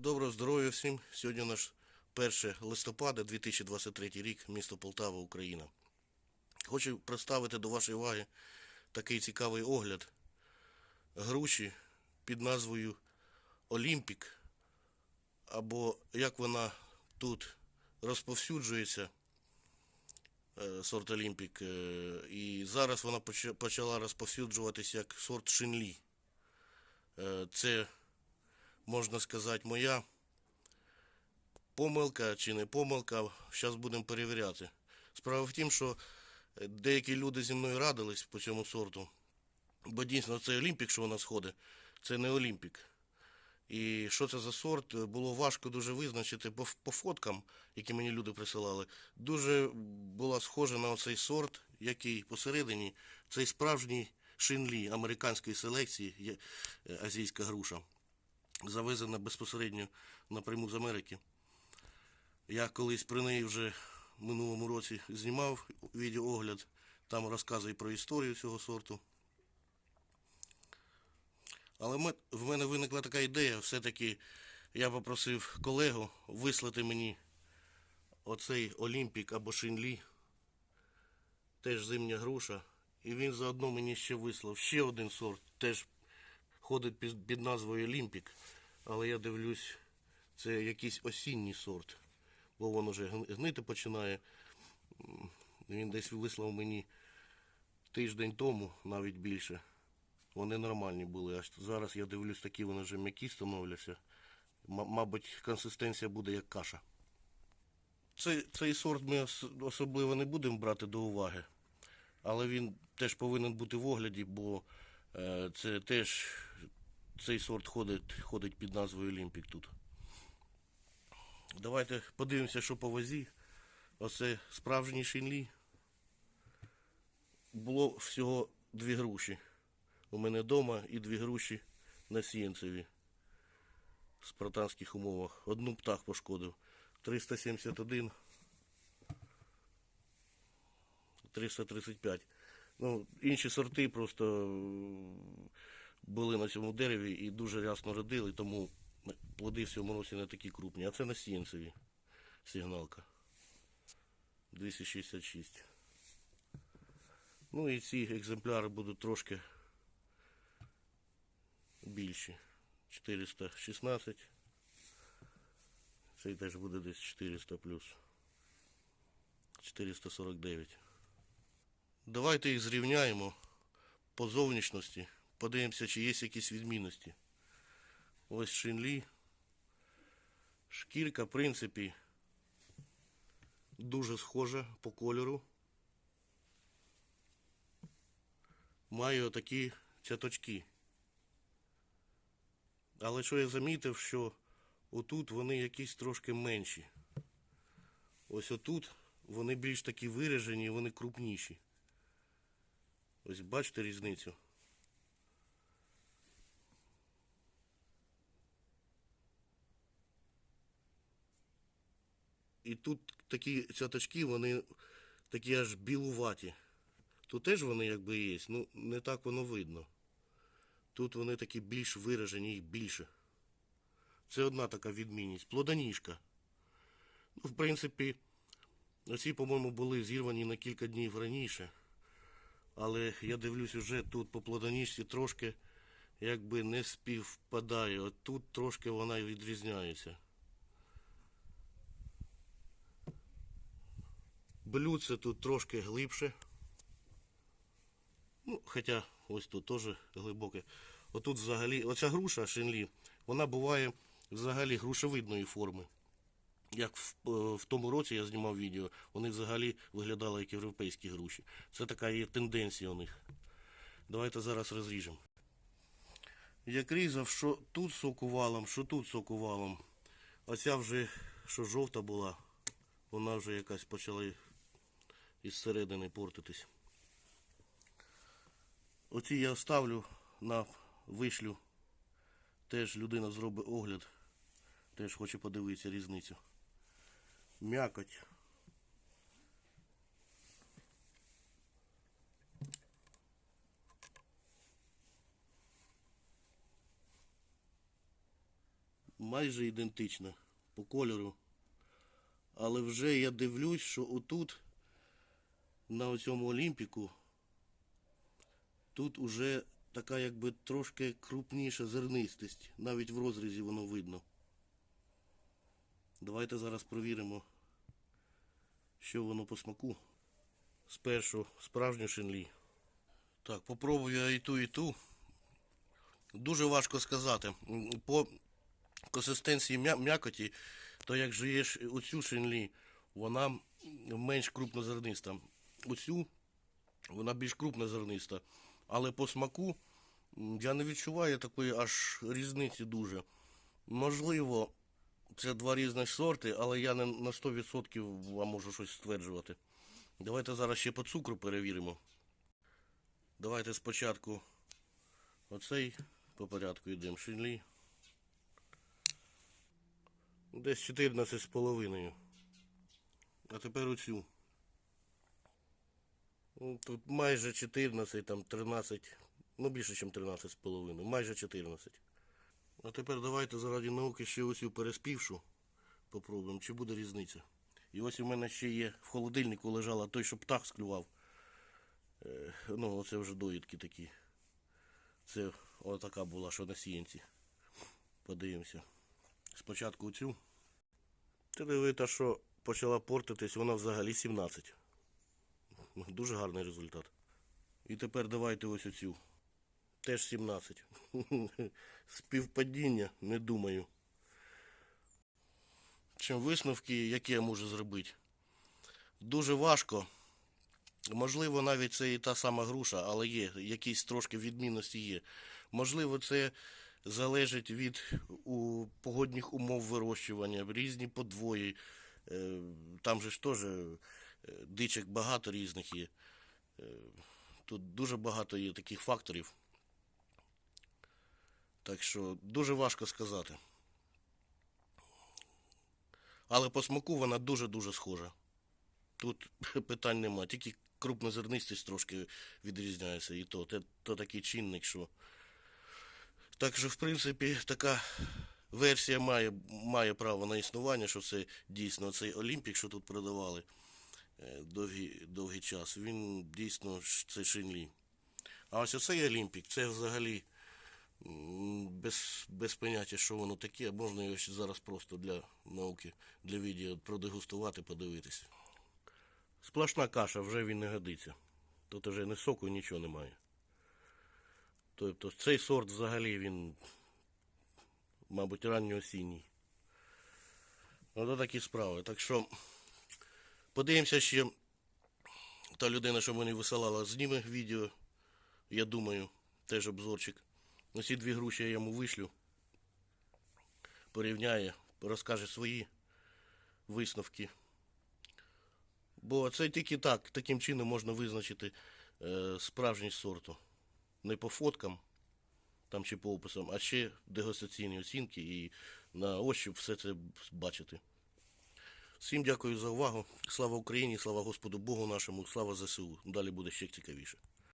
Доброго здоров'я всім. Сьогодні наш 1 листопада 2023 рік, місто Полтава, Україна. Хочу представити до вашої уваги такий цікавий огляд груші під назвою Олімпік, або як вона тут розповсюджується, е, сорт Олімпік. е, І зараз вона почала розповсюджуватися як сорт Шинлі. Е, Це можна сказати, моя помилка чи не помилка. Зараз будемо перевіряти. Справа в тім, що е, деякі люди зі мною радились по цьому сорту. Бо дійсно цей Олімпік, що у нас ходить, це не Олімпік. І що це за сорт, е, було важко дуже визначити по, по фоткам, які мені люди присилали. Дуже була схожа на оцей сорт, який посередині цей справжній шинлі американської селекції, е, азійська груша завезена безпосередньо напряму з Америки. Я колись про неї вже в минулому році знімав відеоогляд, там розказую про історію цього сорту. Але в мене виникла така ідея, все-таки я попросив колегу вислати мені оцей Олімпік або Шинлі, теж зимня груша. І він заодно мені ще вислав ще один сорт, теж ходить під назвою Олімпік, але я дивлюсь, це якийсь осінній сорт, бо воно вже гнити починає. Він десь вислав мені тиждень тому, навіть більше. Вони нормальні були. Аж зараз я дивлюсь, такі вони вже м'які становляться. Мабуть, консистенція буде як каша. Цей, цей сорт ми ос- особливо не будемо брати до уваги, але він теж повинен бути в огляді, бо е, це теж цей сорт ходить, ходить під назвою Олімпік тут. Давайте подивимося, що по вазі. Оце справжній шинлі. Було всього дві груші. У мене вдома і дві груші на сіянцеві. В спартанських умовах. Одну птах пошкодив. 371. 335. Ну, інші сорти просто були на цьому дереві і дуже рясно родили, тому плоди в цьому році не такі крупні. А це на сіянцеві сигналка. 266. Ну і ці екземпляри будуть трошки більші. 416. Цей теж буде десь 400 плюс. 449. Давайте їх зрівняємо по зовнішності. Подивимося, чи є якісь відмінності. Ось шинлі. Шкірка, в принципі, дуже схожа по кольору. Має отакі цяточки. Але що я замітив, що отут вони якісь трошки менші. Ось отут вони більш такі виражені, вони крупніші. Ось бачите різницю. І тут такі цяточки, вони такі аж білуваті. Тут теж вони якби є, ну не так воно видно. Тут вони такі більш виражені, їх більше. Це одна така відмінність. Плодоніжка. Ну, в принципі, оці, по-моєму, були зірвані на кілька днів раніше. Але я дивлюсь уже тут по плодоніжці трошки якби не співпадає. От тут трошки вона відрізняється. Блюдце тут трошки глибше. Ну, хоча ось тут теж глибоке. Отут взагалі, оця груша шинлі, вона буває взагалі грушевидної форми. Як в, е, в тому році я знімав відео, вони взагалі виглядали як європейські груші. Це така є тенденція у них. Давайте зараз розріжемо. Як різав, що тут сокувалом, що тут сокувалом. Оця вже, що жовта була, вона вже якась почала із середини портитись. Оці я ставлю на вишлю. Теж людина зробить огляд. Теж хоче подивитися різницю. М'якоть. майже ідентична по кольору. Але вже я дивлюсь, що отут, на цьому олімпіку, тут уже така якби трошки крупніша зернистість. Навіть в розрізі воно видно. Давайте зараз провіримо, що воно по смаку. Спершу справжню шинлі. Так, попробую я і ту, і ту. Дуже важко сказати. По консистенції м'якоті, то як жуєш оцю шинлі, вона менш крупнозерниста. Оцю вона більш крупнозерниста. Але по смаку я не відчуваю такої аж різниці дуже. Можливо, це два різні сорти, але я не на 100% вам можу щось стверджувати. Давайте зараз ще по цукру перевіримо. Давайте спочатку оцей по порядку йдемо шинлі. Десь 14 з. А тепер оцю. Ну, Тут майже 14, там 13, ну більше, ніж 13 з половиною, майже 14. А тепер давайте заради науки ще оцю переспівшу. Попробуємо, чи буде різниця. І ось у мене ще є в холодильнику лежала той, що птах склював. Е, ну, оце вже доїдки такі. Це отака була, що на сіянці. Подивимося. Спочатку цю. Ти дивita, що почала портитись, вона взагалі 17. Дуже гарний результат. І тепер давайте ось оцю. Теж 17. Співпадіння, не думаю. Чим висновки, які я можу зробити? Дуже важко. Можливо, навіть це і та сама груша, але є, якісь трошки відмінності є. Можливо, це залежить від у, погодних умов вирощування, різні подвої. Е, Там же ж теж дичок багато різних є. Е, Тут дуже багато є таких факторів. Так що дуже важко сказати. Але по смаку вона дуже-дуже схожа. Тут питань нема, тільки крупнозернистість трошки відрізняється, і то, те, то такий чинник, що. Так що, в принципі, така версія має, має право на існування, що це дійсно цей Олімпік, що тут продавали довгий, довгий час, він дійсно це шинлі. А ось оцей Олімпік, це взагалі без, без поняття, що воно таке, можна його зараз просто для науки, для відео продегустувати, подивитися. Сплошна каша, вже він не годиться. Тут вже не соку, нічого немає. Тобто цей сорт взагалі він, мабуть, ранньоосінній. Ось такі справи. Так що подивимося ще. Та людина, що мені висилала, зніме відео. Я думаю, теж обзорчик. На ці дві груші я йому вишлю. Порівняє, розкаже свої висновки. Бо це тільки так, таким чином можна визначити е, справжність сорту. Не по фоткам там чи по описам, а ще дегустаційні оцінки і на ощуп все це бачити. Всім дякую за увагу. Слава Україні, слава Господу Богу нашому, слава ЗСУ. Далі буде ще цікавіше.